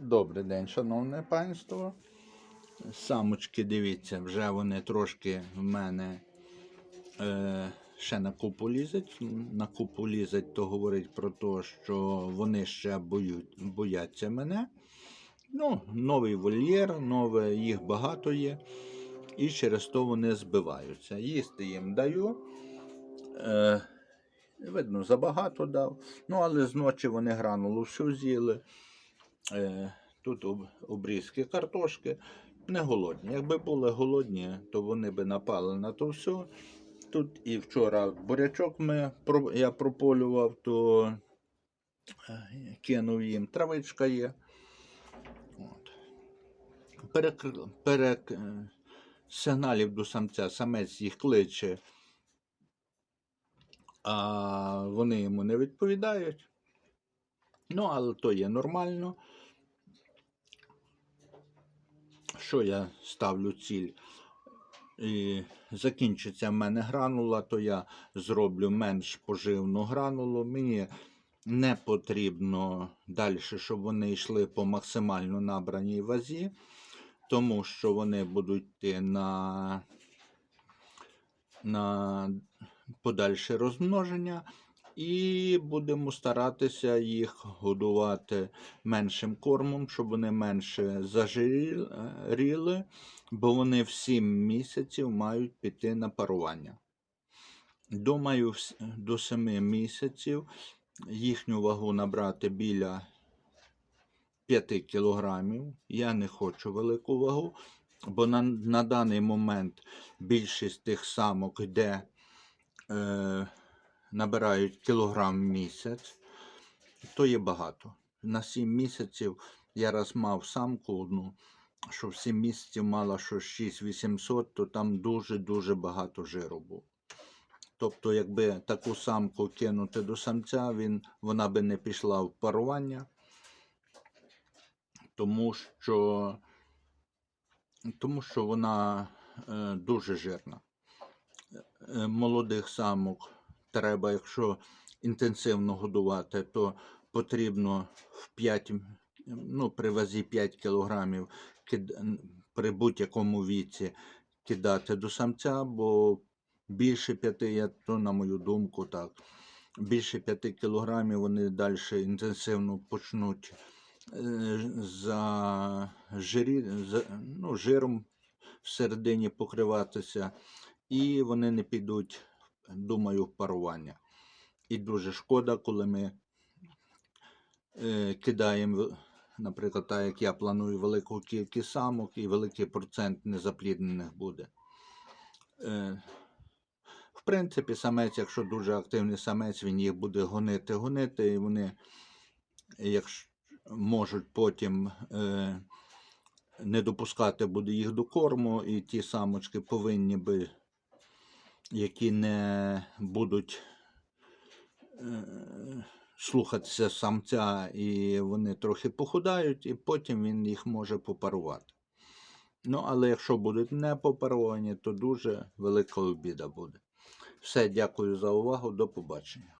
Добрий день, шановне панство. Самочки, дивіться, вже вони трошки в мене е, ще на купу лізуть. На купу лізуть, то говорить про те, що вони ще боють, бояться мене. Ну, новий вольєр, нове, їх багато є. І через то вони збиваються. Їсти їм даю. Е, видно, забагато дав. Ну, але зночі вони гранулу всю з'їли. Е, тут обрізки картошки. Не голодні. Якби були голодні, то вони би напали на то все. Тут і вчора бурячок ми, я прополював, то е, кинув їм травичка є. От. Перек, перек, е, сигналів до самця, самець їх кличе, а вони йому не відповідають. Ну, але то є нормально. Що я ставлю ціль? І закінчиться в мене гранула, то я зроблю менш поживну гранулу. Мені не потрібно далі, щоб вони йшли по максимально набраній вазі, тому що вони будуть йти на, на подальше розмноження. І будемо старатися їх годувати меншим кормом, щоб вони менше зажиріли, бо вони в 7 місяців мають піти на парування. Думаю, до 7 місяців їхню вагу набрати біля 5 кілограмів. Я не хочу велику вагу, бо на, на даний момент більшість тих самок йде. Е, набирають кілограм в місяць, то є багато. На 7 місяців я раз мав самку одну, що в 7 місяців мала що 6800, то там дуже-дуже багато жиру було. Тобто, якби таку самку кинути до самця, він, вона би не пішла в парування, тому що, тому що вона е, дуже жирна. Е, молодих самок треба, якщо інтенсивно годувати, то потрібно в 5, ну, при вазі 5 кілограмів при будь-якому віці кидати до самця, бо більше 5, я, то на мою думку, так, більше 5 кілограмів вони далі інтенсивно почнуть е, за, жирі, за ну, жиром всередині покриватися, і вони не підуть думаю, парування. І дуже шкода, коли ми е, кидаємо, наприклад, так як я планую велику кількість самок і великий процент незапліднених буде. Е, в принципі, самець, якщо дуже активний самець, він їх буде гонити, гонити, і вони, якщо можуть потім е, не допускати буде їх до корму, і ті самочки повинні би які не будуть е, слухатися самця, і вони трохи похудають, і потім він їх може попарувати. Ну, але якщо будуть не попаровані, то дуже велика обіда буде. Все, дякую за увагу, до побачення.